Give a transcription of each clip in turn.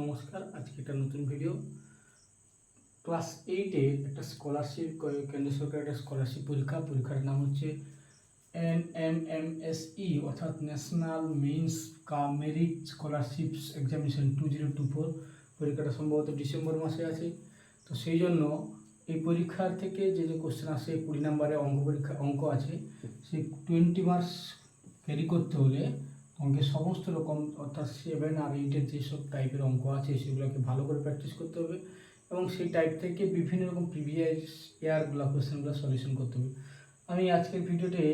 নমস্কার, আজকে একটা নতুন ভিডিও ক্লাস এইটের একটা স্কলারশিপ কেন্দ্র সরকারের একটা স্কলারশিপ পরীক্ষা। পরীক্ষার নাম হচ্ছে N M M S E অর্থাৎ national means cum merit scholarship examination two zero two four পরীক্ষাটা সম্ভবত ডিসেম্বর মাসে আছে। তো সেই জন্য এই পরীক্ষার থেকে যে যে কোশ্চেন আসে, কুড়ি নম্বরে অঙ্ক পরীক্ষা অঙ্ক আছে, সেই টোয়েন্টি মার্কস ক্যারি করতে হলে অঙ্কের সমস্ত রকম, অর্থাৎ সেভেন আর এইটের যেসব টাইপের অঙ্ক আছে, সেগুলোকে ভালো করে প্র্যাকটিস করতে হবে এবং সেই টাইপ থেকে বিভিন্ন রকম প্রিভিয়াস ইয়ারগুলো কোয়েশ্চেনগুলো সলিউশন করতে হবে। আমি আজকের ভিডিওতে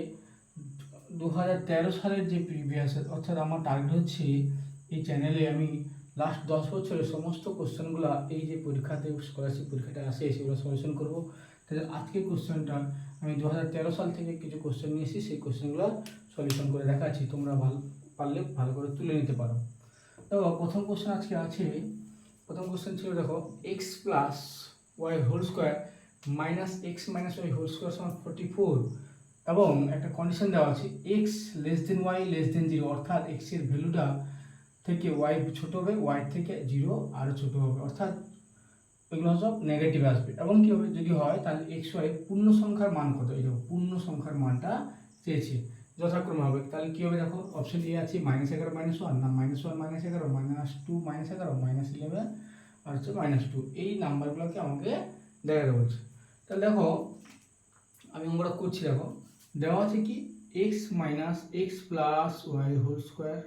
দু হাজার তেরো সালের যে প্রিভিয়াস অর্থাৎ আমার টার্গেট হচ্ছে এই চ্যানেলে আমি লাস্ট দশ বছরের সমস্ত কোশ্চেনগুলো এই যে পরীক্ষাতে স্কলারশিপ পরীক্ষাটা আসে, সেগুলো সলিউশন করব। তাহলে আজকের কোশ্চেনটা আমি দু হাজার তেরো সাল থেকে কিছু কোশ্চেন নিয়ে এসেছি, সেই কোশ্চেনগুলো সলিউশন করে দেখাচ্ছি। তোমরা ভালো পারলে ভালো করে তুলে নিতে পারো। দেখো, প্রথম কোশ্চেন আজকে আছে, প্রথম কোশ্চেন ছিল দেখো x plus y whole square minus x minus y whole square সমান ফোর্টি ফোর এবং একটা কন্ডিশন দেওয়া আছে x less than y less than zero অর্থাৎ এক্সের ভ্যালুটা থেকে ওয়াই ছোট হবে ওয়াই থেকে জিরো আরও ছোট হবে, অর্থাৎ এগুলো সব নেগেটিভ আসবে। এবং কী হবে? যদি হয়, তাহলে এক্স ওয়াই পূর্ণ সংখ্যার মান কত? এই পূর্ণ সংখ্যার মানটা চেয়েছে। যথাক্রমে হবে। তাহলে কী হবে দেখো? অপশন এ আছে মাইনাস এগারো মাইনাস ওয়ান না মাইনাস ওয়ান মাইনাস এগারো মাইনাস টু মাইনাস এগারো মাইনাস ইলেভেন আর হচ্ছে মাইনাস টু এই নাম্বারগুলোকে আমাকে দেখাতে বলছে। তাহলে দেখো, আমি অঙ্কটা করছি দেখো। দেওয়া আছে কি? X minus x plus y whole square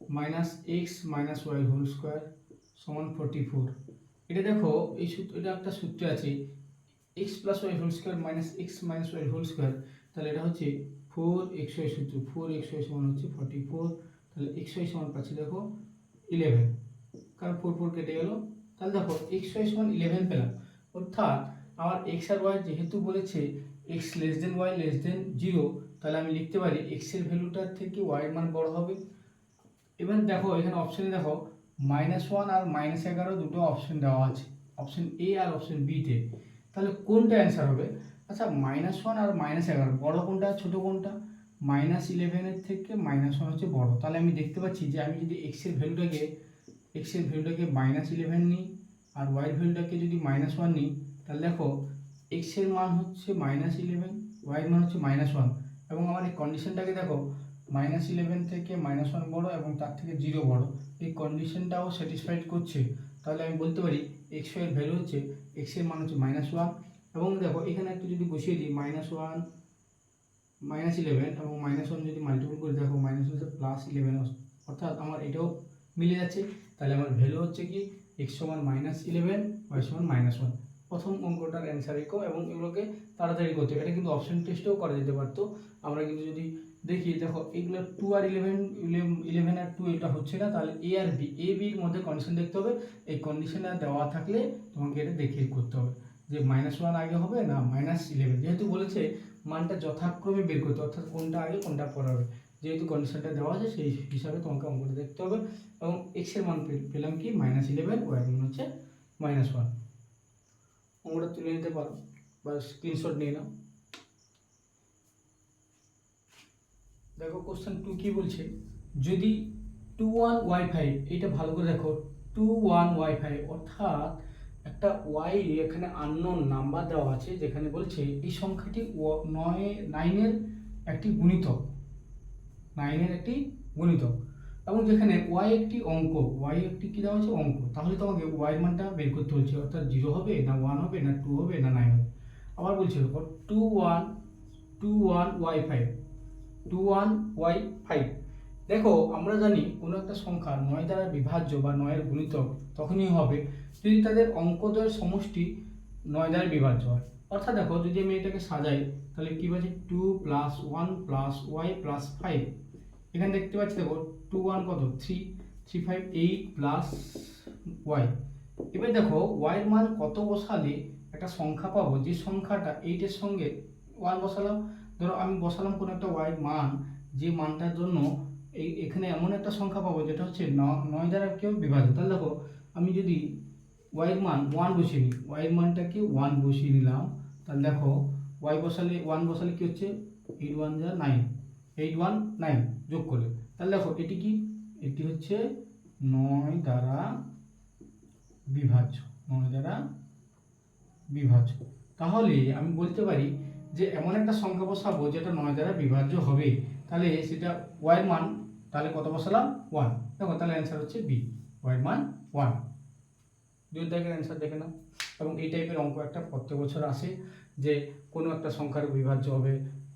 minus x minus y whole square সমান ফোরটি ফোর এটা দেখো, এই সূত্র, এটা একটা সূত্র আছে। X plus y whole square minus x minus y whole square তাহলে এটা হচ্ছে ফোর এক্স ওয়াই সূত্র ফোর এক্স ওয়াই সমান হচ্ছে ফর্টি ফোর তাহলে এক্স ওয়াই সমান পাচ্ছি দেখো ইলেভেন কারণ ফোর ফোর কেটে গেল। তাহলে দেখো এক্স ওয়াই সমান ইলেভেন পেলাম। অর্থাৎ আমার এক্স আর ওয়াই যেহেতু বলেছে x less than y less than zero তাহলে আমি লিখতে পারি এক্সের ভ্যালুটার থেকে ওয়াইয়ের মান বড় হবে। এবার দেখো এখানে অপশানে দেখো মাইনাস ওয়ান আর মাইনাস এগারো দুটো অপশন দেওয়া আছে। অপশন এ আর অপশন বিতে তাহলে কোনটা অ্যান্সার হবে? আচ্ছা মাইনাস ওয়ান আর মাইনাস এগারো, বড়ো কোনটা ছোট কোনটা? মাইনাস ইলেভেনের থেকে মাইনাস ওয়ান হচ্ছে বড়। তাহলে আমি দেখতে পাচ্ছি যে আমি যদি এক্সের ভ্যালুটাকে এক্সের ভ্যালুটাকে মাইনাস ইলেভেন নিই আর ওয়াইয়ের ভ্যালুটাকে যদি মাইনাস ওয়ান নিই, তাহলে দেখো এক্সের মান হচ্ছে মাইনাস ইলেভেন ওয়াইয়ের মান হচ্ছে মাইনাস ওয়ান এবং আমার এই কন্ডিশনটাকে দেখো মাইনাস ইলেভেন থেকে মাইনাস ওয়ান বড়ো এবং তার থেকে জিরো বড়ো। এই কন্ডিশনটাও স্যাটিসফাইড করছে। তাহলে আমি বলতে পারি এক্সের ভ্যালু হচ্ছে এক্সের মান হচ্ছে মাইনাস ওয়ান এবং দেখো, এখানে একটু যদি বসিয়ে দিই মাইনাস ওয়ান মাইনাস ইলেভেন এবং মাইনাস ওয়ান যদি মাল্টিপল করে, দেখো মাইনাস ওয়ান প্লাস ইলেভেন অর্থাৎ আমার এটাও মিলে যাচ্ছে। তাহলে আমার ভ্যালু হচ্ছে কি? এক্স সমান মাইনাস ইলেভেন ওয়াই সমান মাইনাস ওয়ান প্রথম অঙ্কটার অ্যান্সার এরকম এবং এগুলোকে তাড়াতাড়ি করতে এটা কিন্তু অপশন টেস্টেও করা যেতে পারতো। আমরা কিন্তু যদি দেখি, দেখো, এগুলো টু আর ইলেভেন ইলেভেন আর টু এটা হচ্ছে না, তাহলে এ আর বি এ বির মধ্যে কন্ডিশন দেখতে হবে। এই কন্ডিশনটা দেওয়া থাকলে তোমাকে এটা দেখিয়ে করতে হবে। যে মাইনাস ওয়ান আগে হবে না মাইনাস ইলেভেন যেহেতু বলেছে মানটা যথাক্রমে বের করতে অর্থাৎ কোনটা আগে, কোনটা পরে হবে। যেহেতু কন্ডিশনটা দেওয়া আছে, সেই হিসাবে তোমাকে অঙ্কটা দেখতে হবে। এবং এক্সের মান পেলাম কি? মাইনাস ইলেভেন ওয়াই মান হচ্ছে মাইনাস ওয়ান অঙ্কটা তুলে নিতে পারো, বা স্ক্রিনশট নিয়ে নাও। দেখো কোশ্চেন টু কি বলছে? যদি টু ওয়ান ওয়াই ফাইভ এটা ভালো করে দেখো টু ওয়ান ওয়াই ফাইভ অর্থাৎ একটা ওয়াই এখানে আননোন নাম্বার দেওয়া আছে, যেখানে বলছে এই সংখ্যাটি নয় নাইনের একটি গুণিতক। নাইনের একটি গুণিতক। এবং যেখানে ওয়াই একটি অঙ্ক ওয়াই একটি কী দেওয়া আছে? অঙ্ক। তাহলে তোমাকে ওয়াই মানটা বের করতে হচ্ছে অর্থাৎ জিরো হবে না ওয়ান হবে না টু হবে না নাইন হবে। আবার বলছে two one two one y five two one y five দেখো, আমরা জানি কোনো একটা সংখ্যা নয় দ্বারা বিভাজ্য বা নয়ের গুণিতক তখনই হবে যদি তাদের অঙ্কদ্বয়ের সমষ্টি নয় দ্বারা বিভাজ্য হয়। অর্থাৎ দেখো, যদি আমি এটাকে সাজাই, তাহলে কী বলছে two plus one plus y plus five এখানে দেখতে পাচ্ছি, দেখো টু ওয়ান কত? Three three five eight plus y এবার দেখো ওয়াইয়ের মান কত বসালে একটা সংখ্যা পাবো? যে সংখ্যাটা এইটের সঙ্গে ওয়ান বসালাম, ধরো আমি বসালাম কোনো একটা ওয়াই মান, যে মানটার জন্য এই, এখানে এমন একটা সংখ্যা পাবো যেটা হচ্ছে নয় দ্বারা কেউ বিভাজিত। তাহলে দেখো, আমি যদি ওয়াইয়ের মান ওয়ান বসিয়ে নিই ওয়াইয়ের মানটাকে ওয়ান বসিয়ে নিলাম, তাহলে দেখো ওয়াই বসালে ওয়ান বসালে কী হচ্ছে? এইট ওয়ান যা নাইন এইট ওয়ান নাইন যোগ করলে। তাহলে দেখো, এটি কি? এটি হচ্ছে নয় দ্বারা বিভাজ্য, নয় দ্বারা বিভাজ্য। তাহলে আমি বলতে পারি যে এমন একটা সংখ্যা বসাবো যেটা নয় দ্বারা বিভাজ্য হবে। তাহলে সেটা ওয়াইয়ের মান, তাহলে কত বসালাম? ওয়ান দেখো, তাহলে অ্যান্সার হচ্ছে বি ওয়াইয়ের মান ওয়ান দুই দাগের অ্যান্সার দেখে নাও। এবং এই টাইপের অঙ্ক একটা প্রত্যেক বছর আসে যে কোনো একটা সংখ্যার বিভাজ্য হবে।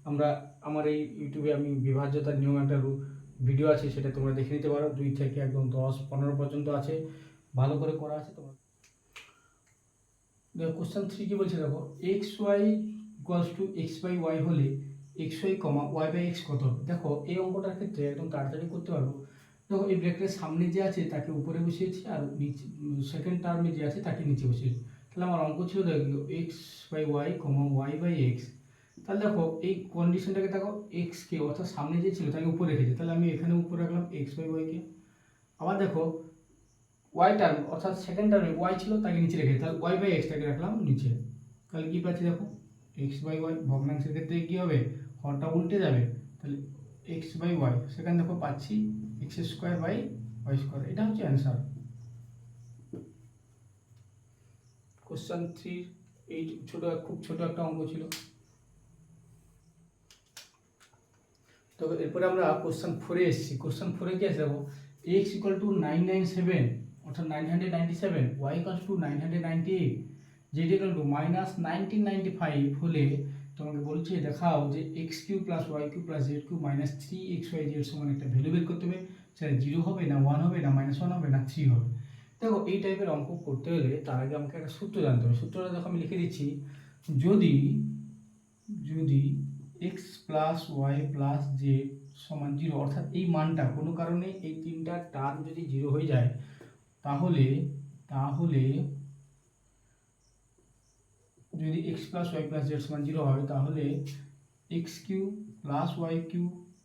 আমরা, আমার এই ইউটিউবে আমি বিভাজ্যতার নিয়ম একটা ভিডিও আছে, সেটা তোমরা দেখে নিতে পারো। দুই থেকে একদম দশ, পনেরো পর্যন্ত আছে। ভালো করে করা আছে তোমার। দেখো কোশ্চেন থ্রি কি বলছে? দেখো x y equals two x by y হলে x y comma y by x কত দেখো, এই অঙ্কটার ক্ষেত্রে একদম তাড়াতাড়ি করতে পারব দেখো, এই ব্র্যাকেটের সামনে যে আছে, তাকে উপরে বসিয়েছি, আর নিচে সেকেন্ড টার্মে যে আছে, তাকে নিচে বসিয়েছি। তাহলে আমার অঙ্ক ছিল, দেখো x by y comma y by x তাহলে দেখো, এই কন্ডিশনটাকে দেখো এক্সকে অর্থাৎ সামনে যে ছিল, তাকে উপরে রেখেছে। তাহলে আমি এখানে উপরে রাখলাম এক্স বাই ওয়াইকে আবার দেখো ওয়াই টার্ম অর্থাৎ সেকেন্ড টার্মে ওয়াই ছিল, তাকে নিচে রেখেছে। তাহলে ওয়াই বাই এক্সটাকে রাখলাম, নিচে। তাহলে কী পাচ্ছি দেখো এক্স বাই ওয়াই ভগ্নাংশের ক্ষেত্রে কী হবে? হরটা উল্টে যাবে, তাহলে এক্স বাই ওয়াই সেখানে দেখো পাচ্ছি x square by y square এটা হচ্ছে অ্যান্সার কোশ্চেন থ্রি এই ছোট, খুব ছোট একটা অঙ্ক ছিল। তো এরপরে আমরা কোশ্চেন ফোরে এসেছি। কোশ্চেন ফোরে কি আছে দেখো x equal to nine nine seven অর্থাৎ nine hundred ninety seven y equal to nine hundred ninety eight z equal to minus nineteen ninety five হলে তোমাকে বলছে, দেখাও যে x cube plus y cube plus z cube minus three x y z সমান একটা value বের করতে হবে। সেটা জিরো হবে না ওয়ান হবে না মাইনাস ওয়ান হবে না থ্রি হবে। দেখো, এই টাইপের অঙ্ক করতে হলে তার আগে আমাকে একটা সূত্র জানতে হবে। সূত্রটা দেখো, আমি লিখে দিচ্ছি। যদি যদি x plus y plus z সমান জিরো অর্থাৎ এই মানটা কোনো কারণে এই তিনটা টার্ম যদি জিরো হয়ে যায়, তাহলে তাহলে যদি x plus y plus z সমান জিরো হয়, তাহলে x cube plus y cube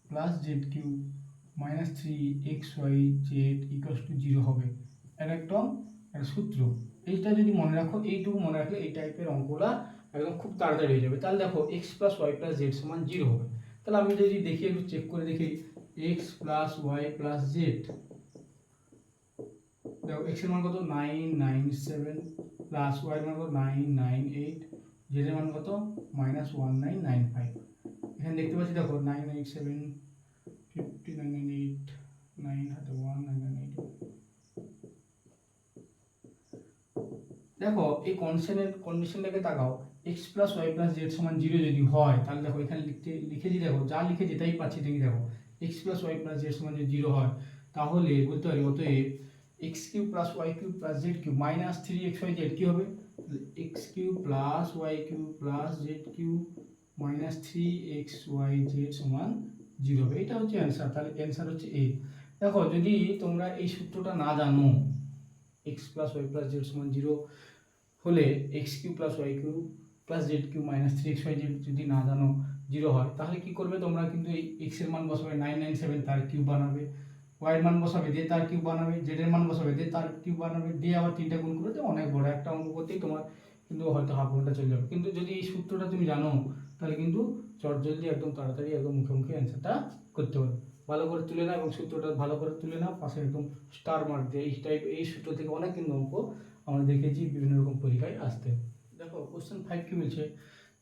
plus z cube minus three x y z equals to zero হবে। এটা একদম একটা সূত্র। এইটা যদি মনে রাখো, এইটুকু মনে রাখলে এই টাইপের অঙ্কগুলা একদম খুব তাড়াতাড়ি হয়ে যাবে। তাহলে দেখো x plus y plus z সমান জিরো হবে। তাহলে আমি যদি দেখি, একটু চেক করে দেখি x plus y plus z দেখো এক্সের মান কত? Nine nine seven plus y মান কত? নাইন নাইন এইট জেড এর মান কত? Minus one nine nine five এখানে দেখতে পাচ্ছি, দেখো nine eight seven fifty nine nine eight nine হাতে ওয়ান নাইন নাইন এইট দেখো, এই কন্ডিশনের কন্ডিশনটাকে তাকাও x plus y plus z সমান জিরো যদি হয়, তাহলে দেখো, এখানে লিখতে, লিখেছি, দেখো, যা লিখেছি তাই পাচ্ছি, দেখি, দেখো x plus y plus z সমান যদি জিরো হয়, তাহলে বলতে পারি, অতএব x cube plus y cube plus z cube minus three x y z কী হবে? X cube plus y cube plus z cube minus three x y z সমান zero হবে। এটা হচ্ছে অ্যান্সার তাহলে অ্যান্সার হচ্ছে এ দেখো, যদি তোমরা এই সূত্রটা না জানো x plus y plus z সমান জিরো হলে x cube plus y cube plus z cube minus three x y z যদি না জানো জিরো হয়, তাহলে কি করবে তোমরা? কিন্তু এই এক্সের মান বসাবে নাইন নাইন সেভেন তার কিউব বানাবে। ওয়াই এর মান বসাবে, দিয়ে তার কিউব বানাবে জেড এর মান বসাবে, দিয়ে তার কিউব বানাবে, দিয়ে আবার তিনটা গুণ করে দিয়ে অনেক বড় একটা অঙ্ক করতেই তোমার কিন্তু হয়তো হাফ ঘণ্টা চলে যাবে। কিন্তু যদি এই সূত্রটা তুমি জানো, তাহলে কিন্তু চট জলদি একদম তাড়াতাড়ি একদম মুখে মুখে অ্যান্সারটা করতে পারবে ভালো করে তুলে নাও এবং সূত্রটা ভালো করে তুলে নাও, পাশে একদম স্টার মার্ক দিয়ে এই টাইপ এই সূত্র থেকে অনেক কিন্তু অঙ্ক আমরা দেখেছি, বিভিন্ন রকম পরীক্ষায় আসতে। দেখো কোশ্চেন ফাইভ কি বলছে?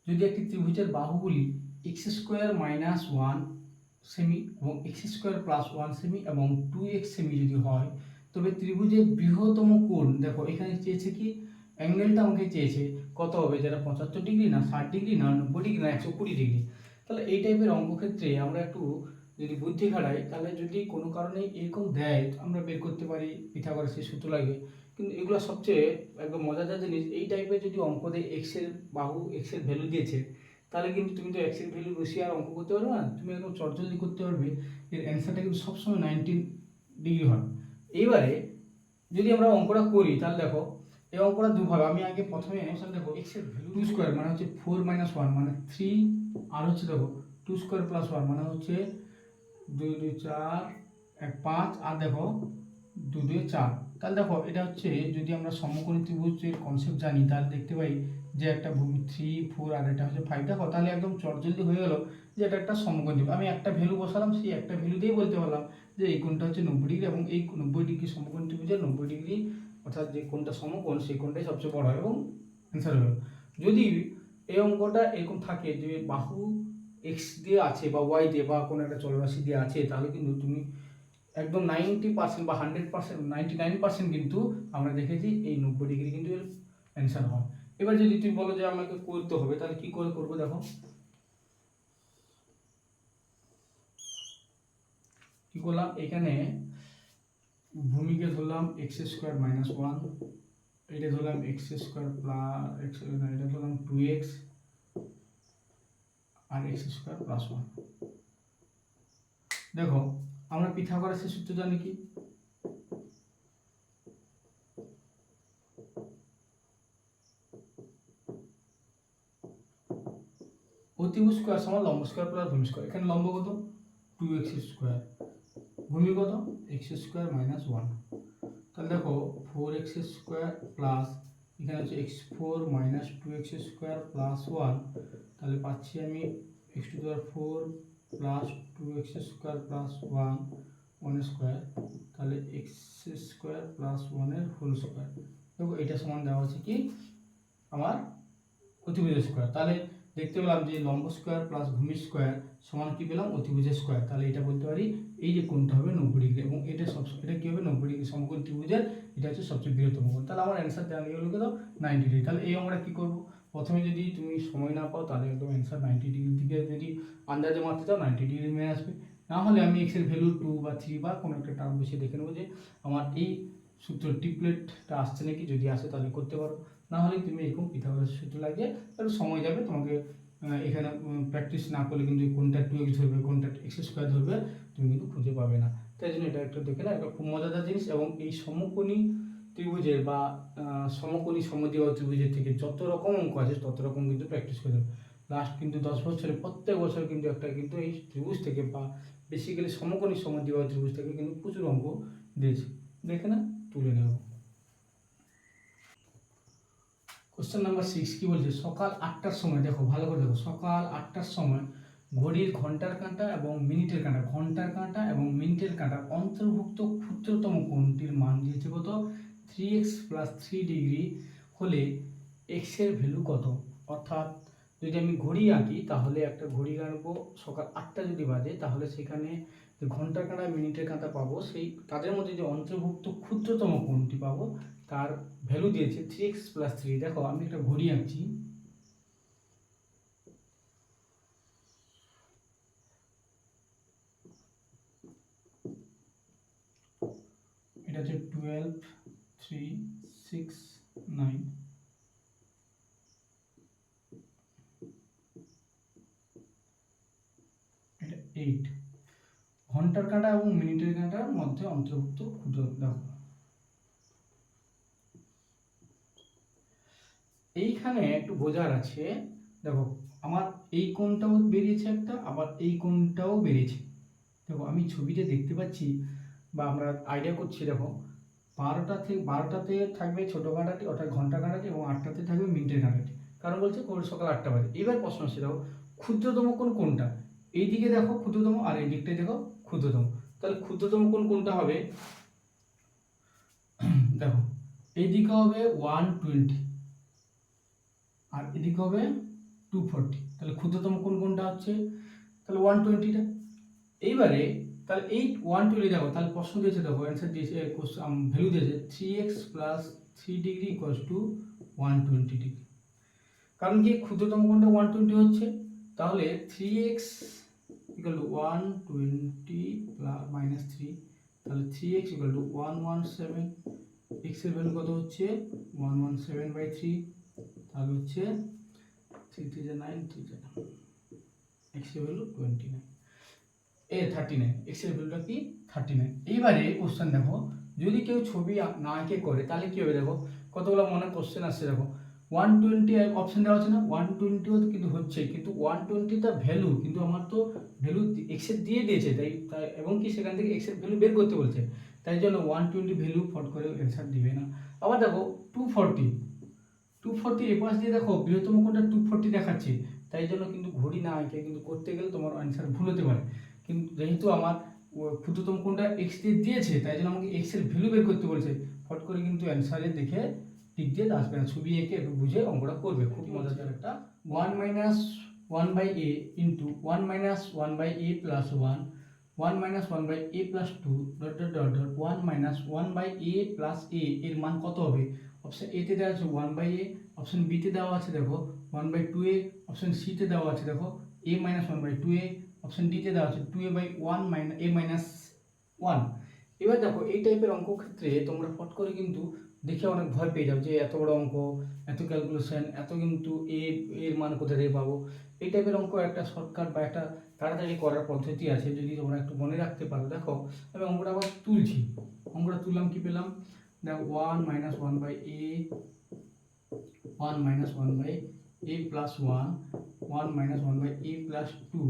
যদি একটি ত্রিভুজের বাহুগুলি এক্স স্কোয়ার মাইনাস ওয়ান সেমি এবং এক্স স্কোয়ার প্লাস ওয়ান সেমি এবং টু এক্স সেমি যদি হয়, তবে ত্রিভুজের বৃহত্তম কোণ, দেখো এখানে চেয়েছে কি? অ্যাঙ্গেলটা আমাকে চেয়েছে কত হবে? যেটা পঁচাত্তর ডিগ্রি না ষাট ডিগ্রি না নব্বই ডিগ্রি না একশো কুড়ি ডিগ্রি। তাহলে এই টাইপের অঙ্ক ক্ষেত্রে আমরা একটু যদি বুদ্ধি খাটাই, তাহলে যদি কোনো কারণে এরকম দেয় আমরা বের করতে পারি, পিথাগোরাসের সূত্র লাগে। কিন্তু এগুলো সবচেয়ে একদম মজাদার জিনিস, এই টাইপের যদি অঙ্ক দেয় এক্সের বাহু এক্সের ভ্যালু দিয়েছে তাহলে কিন্তু তুমি তো এক্সের ভ্যালু বসিয়ে আর অঙ্ক করতে পারবে না। তুমি একদম চটজলদি করতে পারবে। এর অ্যান্সারটা কিন্তু সবসময় নাইনটিন ডিগ্রি হয়। এইবারে যদি আমরা অঙ্কটা করি তাহলে দেখো এই অঙ্কটা দুভাবে। আমি আগে প্রথমে অ্যান্সার দেখো এক্সের ভ্যালু টু স্কোয়ার মানে হচ্ছে ফোর মাইনাস ওয়ান মানে থ্রি আর হচ্ছে দেখো টু স্কোয়ার প্লাস ওয়ান মানে হচ্ছে দুই দুই চার এক পাঁচ আর দেখো দু দুই চার। তাহলে দেখো এটা হচ্ছে যদি আমরা সমকোণী ত্রিভুজের কনসেপ্ট জানি তাহলে দেখতে পাই যে একটা থ্রি ফোর আর এটা হচ্ছে ফাইভ দেখো, তাহলে একদম চটজলদি হয়ে গেল যে এটা একটা সমকোণ আমি একটা ভ্যালু বসালাম, সেই একটা ভ্যালু দিয়েই বলতে পারলাম যে এই কোণটা হচ্ছে নব্বই ডিগ্রি এবং এই নব্বই ডিগ্রি সমকোণ ত্রিভুজের নব্বই ডিগ্রি অর্থাৎ যে কোণটা সমকোণ, সেই কোণটাই সবচেয়ে বড় এবং অ্যান্সার হলো যদি এই অঙ্কটা এরকম থাকে যে বাহু এক্স দিয়ে আছে বা ওয়াই দিয়ে বা কোনো একটা চলরাশি দিয়ে আছে, তাহলে কিন্তু তুমি একদম নাইনটি পার্সেন্ট বা hundred percent ninety nine percent কিন্তু আমরা দেখেছি এই নব্বই ডিগ্রি কিন্তু এর অ্যান্সার হয় এবার যদি তুমি বলো যে আমাকে করতে হবে, তাহলে কি করে করব দেখো? কি করলাম? এখানে ভূমিকে ধরলাম এক্স স্কোয়ার মাইনাস ওয়ান এটা ধরলাম এক্স স্কোয়ার প্লাস এটা ধরলাম টু এক্স আর এক্স স্কোয়ার প্লাস ওয়ান দেখো, আমরা পিথাগোরাসের সূত্র জানি কি? অতিভুজ স্কোয়ার সমান লম্ব স্কোয়ার প্লাস ভূমি স্কোয়ার এখানে লম্ব কত? টু এক্স স্কোয়ার ভূমি কত? এক্স স্কোয়ার মাইনাস ওয়ান তাহলে দেখো ফোর এক্স স্কোয়ার প্লাস এখানে হচ্ছে x four minus two x square plus one তাহলে পাচ্ছি আমি এক্স টু দেওয়ার four plus two x square plus one one square তাহলে এক্স স্কোয়ার প্লাস ওয়ানের হোল স্কোয়ার দেখো এটা সমান দেওয়া হচ্ছে কি? আমার অতিভুজ স্কোয়ার তাহলে দেখতে পেলাম যে লম্ব স্কোয়ার প্লাস ভূমি স্কোয়ার সমান কি পেলাম? অতিভুজের স্কোয়ার তাহলে এটা বলতে পারি, এই যে কোণটা হবে নব্বই ডিগ্রি এবং এটা সব, এটা কী হবে? নব্বই ডিগ্রি সমকোণ ত্রিভুজের, এটা হচ্ছে সবচেয়ে বৃহত্তম কোণ। তাহলে আমার অ্যান্সার দেওয়া গেলো কত নাইনটি ডিগ্রি তাহলে এই আমরা কী করব? প্রথমে যদি তুমি সময় না পাও, তাহলে একদম অ্যান্সার নাইনটি ডিগ্রি থেকে যদি আন্দাজে মারতে চাও নাইনটি ডিগ্রি মেয়ে আসবে। না হলে আমি এক্সের ভ্যালু টু বা থ্রি বা কোনো একটা টার্ম বসে দেখে নেব যে আমার এই সূত্র টিপলেটটা আসছে নাকি? যদি আসে তাহলে করতে পারো। না হলে তুমি এরকম পিথাগোরাস সূত্র লাগিয়ে তাহলে সময় যাবে তোমাকে এখানে প্র্যাকটিস না করলে কিন্তু কোনটা টু এক্স ধরবে কোনটা এক্স স্কোয়ার ধরবে, তুমি কিন্তু খুঁজে পাবে না। তাই জন্য এটা একটা দেখে না এটা খুব মজাদার জিনিস এবং এই সমকোণী ত্রিভুজের বা সমকোণী সমদ্বিবাহু ত্রিভুজের থেকে যত রকম অঙ্ক আছে, তত রকম কিন্তু প্র্যাকটিস করে লাস্ট কিন্তু দশ বছরে, প্রত্যেক বছর কিন্তু একটা কিন্তু এই ত্রিভুজ থেকে বা বেসিক্যালি সমকোণী সমদ্বিবাহু ত্রিভুজ থেকে কিন্তু প্রচুর অঙ্ক দিয়েছে। দেখে না তুলে নেব কোশ্চেন নাম্বার সিক্স কি বলছে? সকাল আটটার সময়, দেখো, ভালো করে দেখো, সকাল আটটার সময় ঘড়ির ঘণ্টার কাঁটা এবং মিনিটের কাঁটা, ঘণ্টার কাঁটা এবং মিনিটের কাঁটা অন্তর্ভুক্ত ক্ষুদ্রতম কোণটির মান দিয়েছে কত? Three x plus three degree হলে এক্সের ভ্যালু কত? অর্থাৎ যদি আমি ঘড়ি আঁকি, তাহলে একটা ঘড়ি আঁকবো, সকাল আটটা যদি বাজে, তাহলে সেখানে ঘণ্টার কাঁটা, মিনিটের কাঁটা পাবো, সেই তাদের মধ্যে যে অন্তর্ভুক্ত ক্ষুদ্রতম কোণটি পাবো তার ভ্যালু দিয়েছে থ্রি এক্স প্লাস থ্রি দেখো, আমি একটা ঘড়ি আঁকছি এটা হচ্ছে টুয়েলভ থ্রি সিক্স নাইন এটা এইট ঘণ্টার কাঁটা এবং মিনিটের কাঁটার মধ্যে অন্তর্ভুক্ত ক্ষুদ্র, দেখো। এইখানে একটু বোঝার আছে। দেখো, আমার এই কোণটাও বেরিয়েছে একটা, আবার এই কোণটাও বেরিয়েছে। দেখো, আমি ছবিতে দেখতে পাচ্ছি বা আমরা আইডিয়া করছি, দেখো, বারোটা থেকে বারোটাতে থাকবে ছোটো কাঁটাটি অর্থাৎ ঘণ্টা কাঁটাটি এবং আটটাতে থাকবে মিনিটের কাঁটাটি কারণ বলছে সকাল আটটা বাজে। এবার প্রশ্ন হচ্ছে দেখো, ক্ষুদ্রতম কোন কোনটা এই দিকে দেখো ক্ষুদ্রতম আর এই দিকটায় দেখো ক্ষুদ্রতম। তাহলে ক্ষুদ্রতম কোন কোনটা হবে? দেখো এই দিকে হবে ওয়ান টোয়েন্টি আর এদিকে হবে টু ফোরটি তাহলে ক্ষুদ্রতম কোন কোনটা হচ্ছে? তাহলে ওয়ান টোয়েন্টিটা এইবারে তাহলে এই ওয়ান টোয়েন্টি দেখো, তাহলে প্রশ্ন দিয়েছে দেখো অ্যান্সার দিয়েছে ভ্যালু দিয়েছে three x plus three degree equals to one twenty degree কারণ কি? ক্ষুদ্রতম কোনটা ওয়ান টোয়েন্টি হচ্ছে? তাহলে three x equal to one twenty plus minus three তাহলে three x equal to one one seven এক্সের ভ্যালু কত হচ্ছে? One one seven by three তাহলে হচ্ছে থ্রি থ্রি যে নাইন থ্রি যে এক্সের ভ্যালু টোয়েন্টি নাইন এ থার্টি নাইন এক্সের ভ্যালুটা কি? থার্টি নাইন এইবারে কোশ্চেন দেখো, যদি কেউ ছবি না এঁকে করে, তাহলে কী হবে দেখো? কতগুলো মনে কোশ্চেন আসছে দেখো। ওয়ান টোয়েন্টি অপশন দেওয়া আছে না। ওয়ান টোয়েন্টিও কিন্তু হচ্ছে, কিন্তু ওয়ান টোয়েন্টিটা ভ্যালু কিন্তু আমার তো ভ্যালু এক্সের দিয়ে দিয়েছে, তাই তাই, এবং কি সেখান থেকে এক্সের ভ্যালু বের করতে বলছে? তাই জন্য ওয়ান টোয়েন্টি ভ্যালু ফট করে অ্যান্সার দিবে না। আবার দেখো টু ফর্টি টু ফোরটি এপাশ দিয়ে দেখো বৃহত্তম কোণটা টু ফোরটি দেখাচ্ছে। তাই জন্য কিন্তু ঘড়ি না আঁকে কিন্তু করতে গেলে তোমার অ্যান্সার ভুল হতে পারে। কিন্তু যেহেতু আমার ক্ষুদ্রতম কোণটা এক্স দিয়ে দিয়েছে তাই জন্য আমাকে এক্সের ভ্যালু বের করতে বলেছে। ফট করে কিন্তু অ্যান্সারে দেখে টিক দিয়ে আসবে না ছবি এঁকে একটু বুঝে অঙ্কটা করবে। খুব মজাদার একটা one minus one by a into one minus one by a plus one one minus one by a plus two dot dot dot dot one minus one by a plus a এর মান কত হবে? Option এতে দেওয়া আছে one by A option বিতে দেওয়া আছে দেখো one by two a option সিতে দেওয়া আছে দেখো a minus one by two a option ডিতে দেওয়া আছে two a by one minus a minus one এবার দেখো, এই টাইপের অঙ্ক ক্ষেত্রে তোমরা ফট করে কিন্তু দেখে অনেক ভয় পেয়ে যাও যে এত বড় অঙ্ক, এত ক্যালকুলেশন এত কিন্তু এ এর মান কোথা থেকে পাবো। এই টাইপের অঙ্ক একটা শর্টকাট বা একটা তাড়াতাড়ি করার পদ্ধতি আছে, যদি তোমরা একটু মনে রাখতে পারো। দেখো, আমি অঙ্কটা আবার তুলছি। অঙ্কটা তুললাম, কি পেলাম? দেখো one minus one by a one minus one by a plus one one minus one by a plus two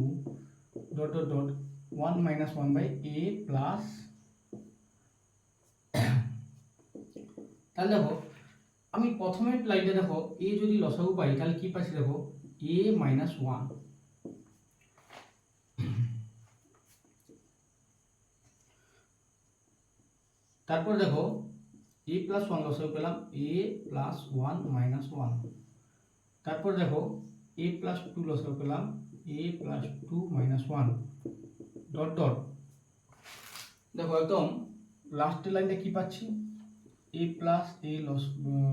dot dot dot one minus one by a plus তাহলে দেখো, আমি প্রথমের লাইনটা দেখো এ যদি লসাগু পাই, তাহলে কি পাচ্ছি দেখো? এ মাইনাস ওয়ান তারপর দেখো এ প্লাস ওয়ান লসাগু পেলাম a plus one minus one তারপর দেখো এ প্লাস টু লসাগু পেলাম a plus two minus one dot dot দেখো, একদম লাস্টের লাইনটা কি পাচ্ছি? এ প্লাস এ লস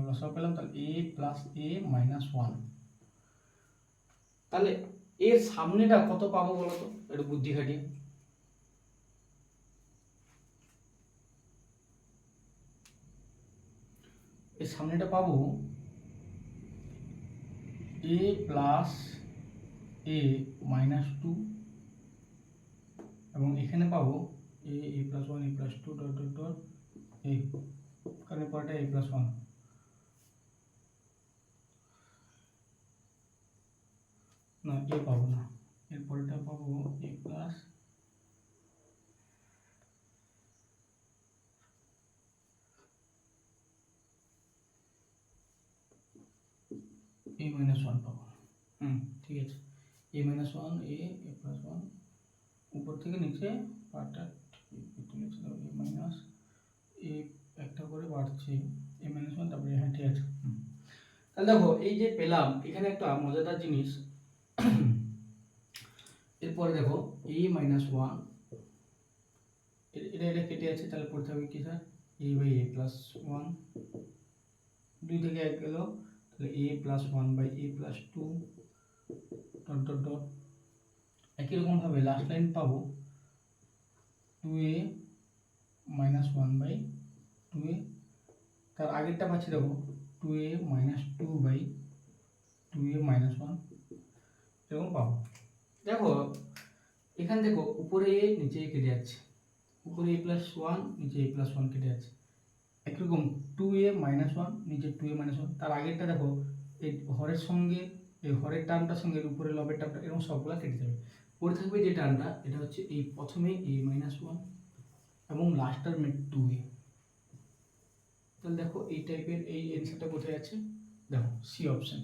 লসাগু পেলাম, তাহলে a plus a minus one তাহলে এর সামনেটা কত পাবো বলো তো একটু বুদ্ধি খাটিয়ে। এর সামনেটা পাবো a plus a minus two এবং এখানে পাবো a a plus one a plus two dot dot dot a কারণ পরটা এ প্লাস ওয়ান না এ পাবো না। এর পরেরটা পাবো a plus a minus one পাবো। হুম। ঠিক আছে? A minus one a a plus one উপর থেকে নিচে পার্টটা তুলেছে এ মাইনাস এ একটা করে বাড়ছে। এ মাইনাস ওয়ান তারপরে হ্যাঁ ঠিক আছে। তাহলে দেখো এই যে পেলাম এখানে একটা মজাদার জিনিস। এরপরে দেখো এ মাইনাস ওয়ান এটা এটা কেটে আছে তাহলে পড়তে হবে কি sir a by a plus one দুই থেকে এক গেল। তাহলে a plus one by a plus two dot dot dot একই রকমভাবে লাস্ট লাইন পাবো two a minus one by two a তার আগেরটা পাচ্ছি দেখো two a minus two by two a minus one এরকম পাবো। দেখো, এখানে দেখো উপরে এ নিচে কেটে যাচ্ছে। উপরে এ প্লাস ওয়ান নিচে এ প্লাস ওয়ান কেটে যাচ্ছে। একরকম টু এ মাইনাস ওয়ান নিচে টু এ মাইনাস ওয়ান তার আগেরটা দেখো, এই হরের সঙ্গে, এই হরের টার্মটার সঙ্গে এর উপরে লবের টার্মটা এরকম সবগুলো কেটে যাবে। পরে থাকবে যে টার্মটা এটা হচ্ছে এই প্রথমে এ মাইনাস ওয়ান এবং লাস্ট টার্মে টু এ তাহলে দেখো, এই টাইপের এই অ্যান্সারটা কোথায় আছে দেখো সি অপশান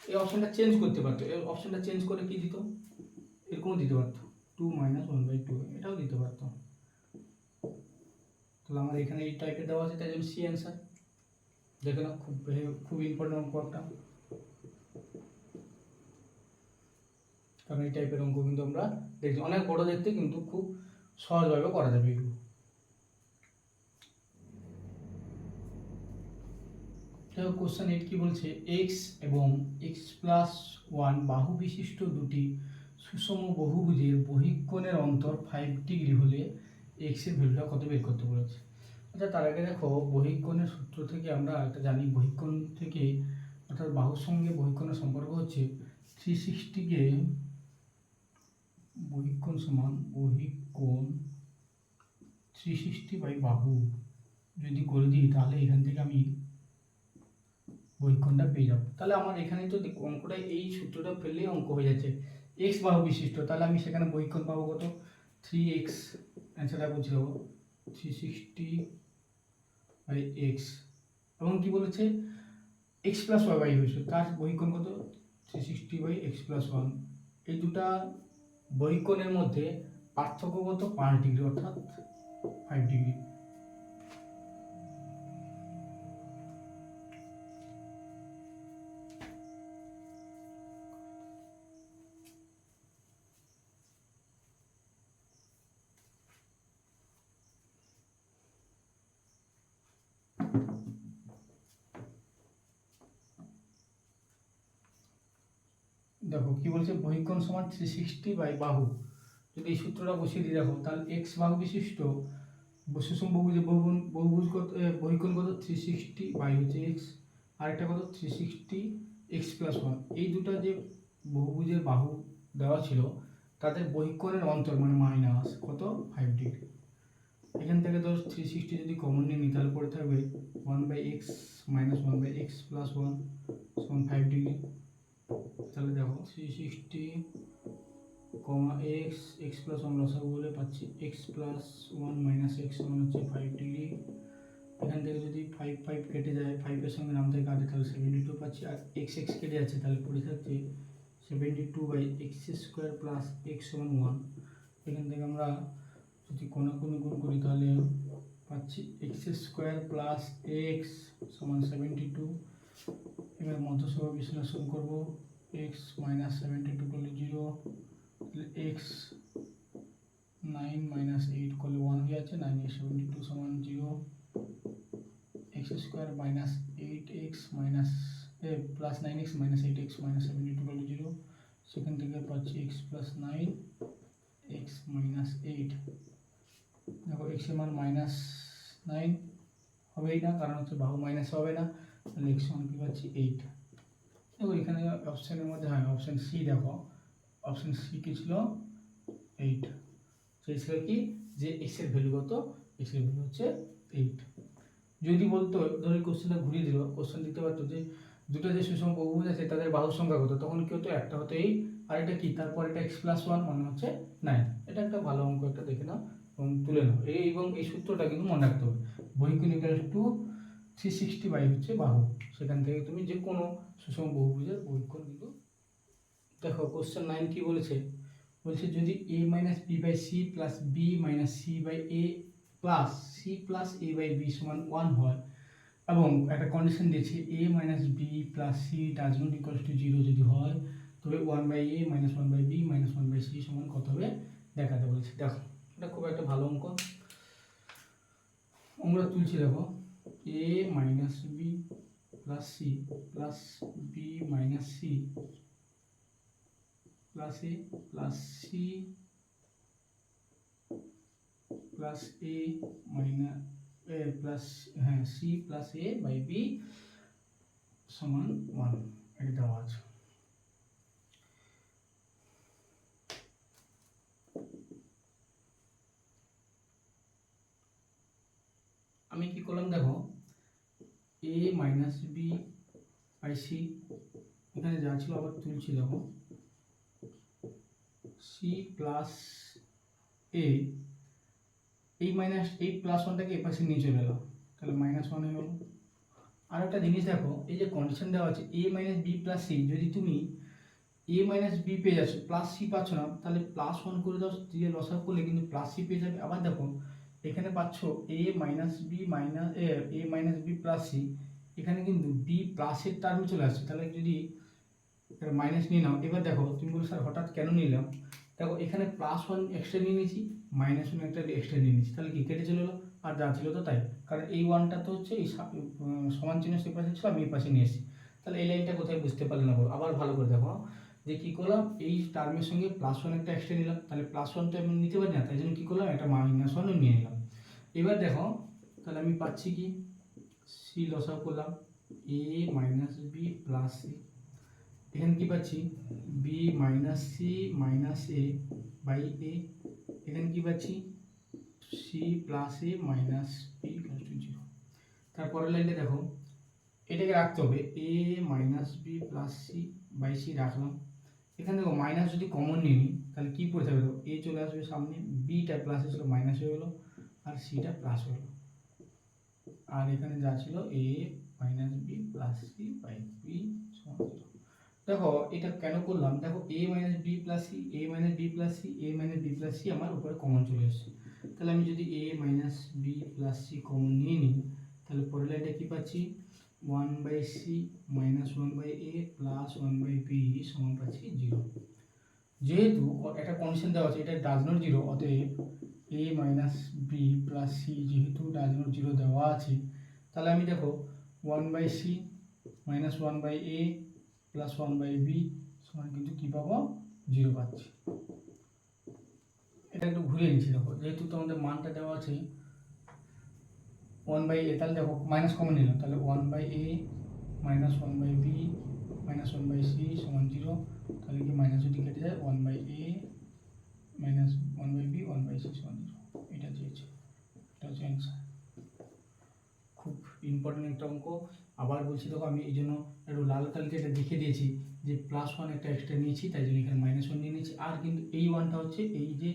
এই অপশানটা চেঞ্জ করতে পারতো। এই অপশনটা চেঞ্জ করে কি দিত? এরকমও দিতে পারতো। Two minus one by two এটাও দিতে পারতো। তাহলে আমার এখানে এই টাইপের দেওয়া আছে তাই জন্য সি অ্যান্সার দেখে নাও, খুব খুব ইম্পর্টেন্ট অঙ্ক একটা কারণ এই টাইপের অঙ্ক কিন্তু আমরা দেখছি। অনেক বড় দেখতে কিন্তু খুব সহজভাবে করা যাবে এগুলো। দেখো কোশ্চেন এইট কি বলছে? এক্স এবং এক্স প্লাস ওয়ান বাহু বিশিষ্ট দুটি সুষম বহুভুজের বহিকোণের অন্তর ফাইভ ডিগ্রি হলে এক্সের ভ্যালুটা কত বের করতে বলেছে? আচ্ছা তার আগে দেখো, বহিকোণের সূত্র থেকে আমরা একটা জানি। বহিকোণ থেকে, অর্থাৎ বাহুর সঙ্গে বহিকোণের সম্পর্ক হচ্ছে থ্রি সিক্সটিকে বহিকোণ সমান বহিকোণ থ্রি সিক্সটি বাই বাহু যদি করে দিই, তাহলে এখান থেকে আমি বহিকোণটা পেয়ে যাব। তাহলে আমার এখানে তো অঙ্কটা এই সূত্রটা ফেললেই অঙ্ক হয়ে যাচ্ছে। এক্স বাহু বিশিষ্ট, তাহলে আমি সেখানে বহিকোণ পাবো কত? থ্রি এক্স অ্যান্সারটা দেবো থ্রি সিক্সটি বাই এক্স এবং কী বলেছে? এক্স প্লাস ওয়াই বাই হয়েছে। তার বহিকোণ কত? Three sixty by x plus one এই দুটা বহিকোণের মধ্যে পার্থক্য কত? পাঁচ ডিগ্রি, অর্থাৎ ফাইভ ডিগ্রি। কি বলছে? বহিকোণ সমান থ্রি সিক্সটি বাই বাহু। যদি এই সূত্রটা বসিয়ে দিয়ে দেখো, তাহলে এক্স বাহু বিশিষ্ট সুষম বহুভুজে বহুগুণ, বহুভুজ কত বহিকোণ কত? থ্রি সিক্সটি বাই হচ্ছে এক্স আরেকটা কত? Three sixty x plus one এই দুটো যে বহুভুজের বাহু দেওয়া ছিল তাদের বহিকোণের অন্তর মানে মাইনাস কত? ফাইভ ডিগ্রি এখান থেকে ধর থ্রি সিক্সটি যদি কমন নিয়ে নিই, তাহলে পড়ে থাকবে one by x minus one by x plus one সমান ফাইভ ডিগ্রি তাহলে দেখো থ্রি সিক্সটি কমা এক্স এক্স প্লাস ওয়ান লসাগু বলে পাচ্ছি x plus one minus x one হচ্ছে ফাইভ ডিগ্রি এখান থেকে যদি ফাইভ ফাইভ কেটে যায় ফাইভের সঙ্গে নাম থেকে কাটে, তাহলে সেভেন্টি টু পাচ্ছি, আর এক্স এক্স কেটে যাচ্ছে, তাহলে পড়ে থাকছে seventy two by x square plus x one one এখান থেকে আমরা যদি কোনো কোনো গুণ করি, তাহলে পাচ্ছি এক্স স্কোয়ার প্লাস এক্স সমান সেভেন্টি টু এবার মধ্যসভা বিশ্লেষণ করব। এক্স মাইনাস সেভেন্টি টু করলে zero x nine minus eight করলে ওয়ান হয়ে যাচ্ছে নাইন সেভেন্টি টু সমান zero x square minus eight x minus a plus nine x minus eight x minus seventy two করলে জিরো সেখান থেকে পাচ্ছি x plus nine x minus eight দেখো এক্সের মান মাইনাস নাইন হবেই না, কারণ হচ্ছে বাহু মাইনাস হবে না। তাহলে এক্স মান কী পাচ্ছি? এইট দেখো, এখানে অপশানের মধ্যে হ্যাঁ অপশান সি দেখো। অপশান সি কি ছিল? এইট সেই ছিল কি? যে এক্সের ভ্যালু কত? এক্সের ভ্যালু হচ্ছে এইট যদি বলতো, ধরো কোশ্চেনটা ঘুরিয়ে দিল কোশ্চেন দিতে পারতো যে দুটো যে সুষম বহুভুজ আছে, তাদের বাহুর সংখ্যা কত? তখন কি হতো? একটা হতো এইট আর এটা কি? তারপর এটা এক্স প্লাস ওয়ান মানে হচ্ছে নাইন এটা একটা ভালো অঙ্ক একটা দেখে নাও এবং তুলে নাও। এই এবং এই সূত্রটা কিন্তু মনে রাখতে হবে। Equal to three sixty by হচ্ছে বাহু। সেখান থেকে তুমি যে কোনো সুষম বহুভুজের বহিকোণ কিন্তু দেখো কোশ্চেন নাইন কী বলেছে? বলছে যদি a minus b by c plus b minus c by a plus c plus a by b সমান ওয়ান হয় এবং একটা কন্ডিশন দিয়েছে a minus b plus c does not equals to zero যদি হয়, তবে one by a minus one by b minus one by c সমান কত হবে? দেখাতে বলেছে। দেখো, এটা খুব একটা ভালো অঙ্ক। আমরা তুলছি দেখো। A minus b plus c plus b minus c plus a plus c plus a minus plus হ্যাঁ c plus a by b সমান ওয়ান এটা দেওয়া আছে আমি কি করলাম দেখো a minus b by c এখানে যা ছিল আবার তুলছি দেখো। সি প্লাস এ এই মাইনাস এই প্লাস ওয়ানটাকে এ পাশে নিয়ে চলে এলো তাহলে মাইনাস ওয়ান হয়ে গেল। আর একটা জিনিস দেখো, এই যে কন্ডিশন দেওয়া আছে a minus b plus c যদি তুমি এ মাইনাস বি পেয়ে যাচ্ছ প্লাস সি পাচ্ছ না, তাহলে প্লাস ওয়ান করে দাও, দিয়ে লসাগ করলে কিন্তু প্লাস সি পেয়ে যাবে। আবার দেখো এখানে পাচ্ছ a minus b minus a minus b plus c এখানে কিন্তু বি প্লাসের টার্মে চলে আসছে। তাহলে যদি মাইনাস নিয়ে নাও, এবার দেখো, তুমি বলো স্যার, হঠাৎ কেন নিলাম? দেখো, এখানে প্লাস ওয়ান এক্সট্রা নিয়ে নিয়েছি মাইনাস ওয়ান একটা এক্সট্রা নিয়ে নিয়েছি। তাহলে কি কেটে চলে এলো? আর যা ছিল তো তাই। কারণ এই ওয়ানটা তো হচ্ছে, এই সমান চিহ্ন সে পাশে ছিল, আমি এই পাশে নিয়ে এসেছি। তাহলে এই লাইনটা কোথায় বুঝতে পারলে না বলো? আবার ভালো করে দেখো, যে কী করলাম? এই টার্মের সঙ্গে প্লাস ওয়ান একটা এক্সট্রা নিলাম। তাহলে প্লাস ওয়ানটা আমি নিতে পারি না, তাই জন্য কী করলাম? একটা মাইনাস ওয়ানও নিয়ে নিলাম। এবার দেখো, তাহলে আমি পাচ্ছি কি? সি লসাও করলাম। A minus B plus C এখানে কি পাচ্ছি? B minus C minus A by A এখানে কি পাচ্ছি? C plus A minus B equal to zero তারপরের লাইনটা দেখো। এটাকে রাখতে হবে। A minus B plus C by C রাখলাম। এখানে দেখো মাইনাস যদি কমন নিই, তাহলে কী পড়ে থাকবে এ চলে আসবে সামনে বিটা প্লাস ছিল মাইনাস হয়ে গেলো। আর সিটা প্লাস গেলো আর এখানে যা ছিল a minus b plus c by b দেখো, এটা কেন করলাম? দেখো a minus b plus c a minus b plus c a minus b plus c আমার উপরে কমন চলে এসেছে। তাহলে আমি যদি a minus b plus c common নিয়ে নিই, তাহলে পরের লাইনটা কী পাচ্ছি? One by c minus one by a plus one by b সমান পাচ্ছি জিরো যেহেতু একটা কন্ডিশন দেওয়া আছে, এটা ডাজ নট জিরো অতএব a minus b plus c যেহেতু ডাজ নট জিরো দেওয়া আছে, তাহলে আমি দেখো one by c minus one by a plus one by b সমান কিন্তু কী পাবো? জিরো পাচ্ছি। এটা একটু ঘুরে নিচ্ছি, দেখো, যেহেতু তোমাদের মানটা দেওয়া আছে ওয়ান বাই এ তাহলে দেখো মাইনাস কমন নিলাম, তাহলে one by a minus one by b minus one by c সমান জিরো তাহলে কি মাইনাস যদি কেটে যায় one by a minus one by b one by c সমান জিরো এটা দিয়েছে। এটা হচ্ছে অ্যান্সার খুব ইম্পর্টেন্ট একটা অঙ্ক। আবার বলছি, দেখো, আমি এই জন্য একটু লাল কালিতে এটা দেখে দিয়েছি যে প্লাস ওয়ান একটা এক্সট্রা নিয়েছি, তাই জন্য এখানে মাইনাস ওয়ান নিয়ে নিয়েছি। আর কিন্তু এই ওয়ানটা হচ্ছে এই যে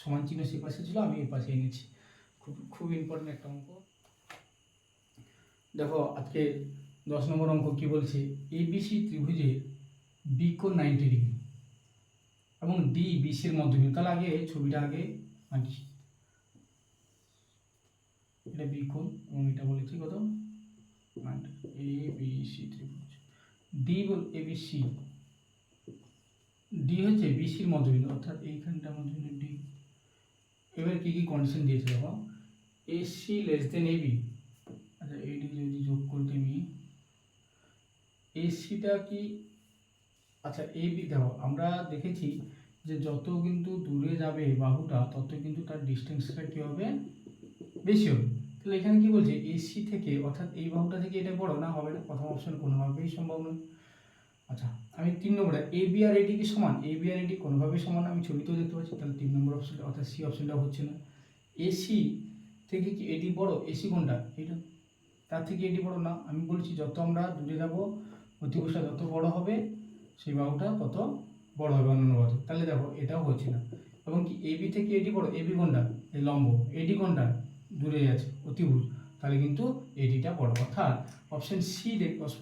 সমান চিহ্ন সে পাশে ছিল, আমি এই পাশে এনেছি। খুব খুব ইম্পর্টেন্ট একটা অঙ্ক। দেখো, আজকে দশ নম্বর অঙ্ক কি বলছে? এবিসি ত্রিভুজের বিকোণ নাইনটি ডিগ্রি এবং ডি বিসির মধ্যবিন্দু তাহলে আগে ছবিটা আগে আঁকি। এটা বিকোণ এবং এটা বলেছি কত? এ বি সি ত্রিভুজ। ডি বল এ বি সি ডি হচ্ছে বিসির মধ্যবিন্দু অর্থাৎ এইখানটার মধ্যবিন্দু ডি এবার কি কি কন্ডিশন দিয়েছে দেখো? A C less than A B আচ্ছা এডি যদি যোগ করতে এসিটা কি? আচ্ছা এ বি দেখো, আমরা দেখেছি যে যত কিন্তু দূরে যাবে বাহুটা, তত কিন্তু তার ডিস্টেন্সটা কী হবে? বেশি হবে। তাহলে এখানে কি বলছে? এসি থেকে, অর্থাৎ এই বাহুটা থেকে এটা বড় না হবে না? প্রথম অপশন কোনোভাবেই সম্ভব নয়। আচ্ছা আমি তিন নম্বরে এ বি আর এডি কি সমান? এ বি আর এডি কোনোভাবেই সমান আমি ছবিতেও দেখতে পাচ্ছি। তাহলে তিন নম্বর অপশন অর্থাৎ সি অপশনটা হচ্ছে না। এসি থেকে কি এটি বড়? এসি কোনটা? এটা তার থেকে এটি বড় না। আমি বলছি, যত আমরা দূরে যাব অতিভুজটা যত বড় হবে, সেই বাহুটা তত বড় হবে অন্যান্য বাহু তাহলে দেখো, এটাও হচ্ছে না। এবং কি এবি থেকে এডি বড় এবি কোনটা? এই লম্ব। এডি কোনটা? দূরে আছে, অতিভুজ। তাহলে কিন্তু এডিটা বড়। অর্থাৎ অপশন সি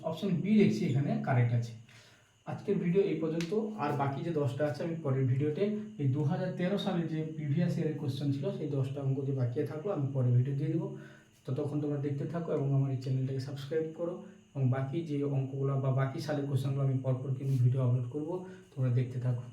অপশন বি দেখছি এখানে কারেক্ট আছে। আজকের ভিডিও এই পর্যন্ত। আর বাকি যে দশটা আছে, আমি পরের ভিডিওতে এই দু সালের যে প্রিভিয়াস ইয়ারের কোশ্চেন ছিল, সেই দশটা অঙ্ক যে বাকি থাকল। আমি পরের ভিডিও দিয়ে দেবো। ততক্ষণ তোমরা দেখতে থাকো এবং আমার এই চ্যানেলটাকে সাবস্ক্রাইব করো। এবং বাকি যে অঙ্কগুলো বা বাকি সালের কোশ্চেনগুলো আমি পরপর কিন্তু ভিডিও আপলোড করব, তোমরা দেখতে থাকো।